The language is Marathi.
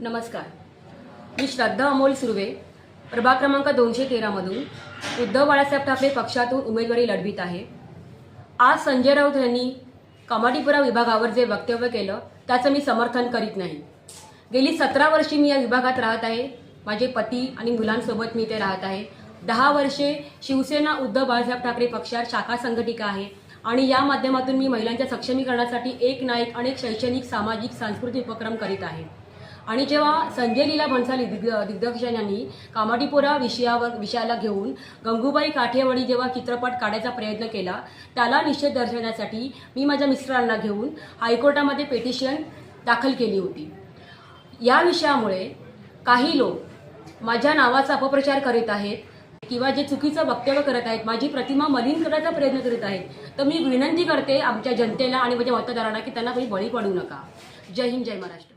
नमस्कार. मी श्रद्धा अमोल सुर्वे प्रभाग क्रमांक दोनशे तेरामधून उद्धव बाळासाहेब ठाकरे पक्षातून उमेदवारी लढवित आहे. आज संजय राऊत यांनी कमाटीपुरा विभागावर जे वक्तव्य केलं त्याचं मी समर्थन करीत नाही. गेली सतरा वर्षी मी या विभागात राहत आहे. माझे पती आणि मुलांसोबत मी इथे राहत आहे. दहा वर्षे शिवसेना उद्धव बाळासाहेब ठाकरे पक्षात शाखा संघटिका आहे आणि या माध्यमातून मी महिलांच्या सक्षमीकरणासाठी एक ना एक अनेक शैक्षणिक सामाजिक सांस्कृतिक उपक्रम करीत आहे. आणि जेव्हा संजय लीला भन्साली दिग्द दिग्दर्शन यांनी विषयावर विषयाला घेऊन गंगूबाई काठेवाडी जेव्हा चित्रपट काढायचा प्रयत्न केला त्याला निषेध दर्शवण्यासाठी मी माझ्या मिस्टरांना घेऊन हायकोर्टामध्ये पेटिशन दाखल केली होती. या विषयामुळे काही लोक माझ्या नावाचा अपप्रचार करीत आहेत किंवा जे चुकीचं वक्तव्य करत आहेत माझी प्रतिमा मलिन करण्याचा प्रयत्न करीत आहेत तर मी विनंती करते आमच्या जनतेला आणि माझ्या मतदारांना की त्यांना काही बळी पडू नका. जय हिंद जय महाराष्ट्र.